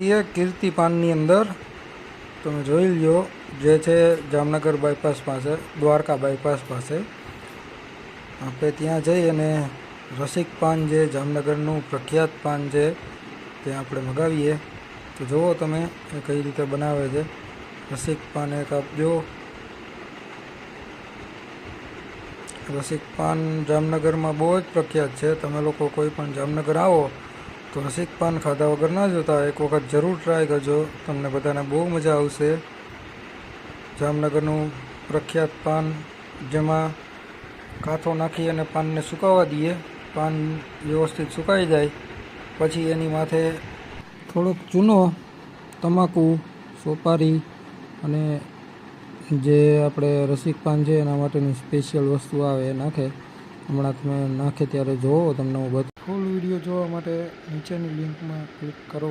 એ કીર્તિપાનની અંદર તમે જોઈ લ્યો, જે છે જામનગર બાયપાસ પાસે, દ્વારકા બાયપાસ પાસે. આપણે ત્યાં જઈ અને રસિક પાન જે જામનગરનું પ્રખ્યાત પાન છે, તે આપણે મગાવીએ. તો જુઓ તમે એ કઈ રીતે બનાવે છે. રસિક પાન એક આપજો. રસિક પાન જામનગરમાં બહુ જ પ્રખ્યાત છે. તમે લોકો કોઈ પણ જામનગર આવો તો રસિક પાન ખાધા વગર ના જોતા એક વખત જરૂર ટ્રાય કરજો. તમને બધાને બહુ મજા આવશે. જામનગરનું પ્રખ્યાત પાન, જેમાં કાંથો નાખી અને પાનને સુકાવા દઈએ. પાન વ્યવસ્થિત સુકાઈ જાય. પછી એની માથે થોડોક ચૂનો, તમાકુ, સોપારી અને જે આપણે રસિક પાન છે એના માટેની સ્પેશિયલ વસ્તુ આવે એ નાખે. હમણાં તમે નાખે ત્યારે જોવો તમને હું બધું ફૂલ વીડિયો જોવા માટે નીચેની લિંકમાં ક્લિક કરો.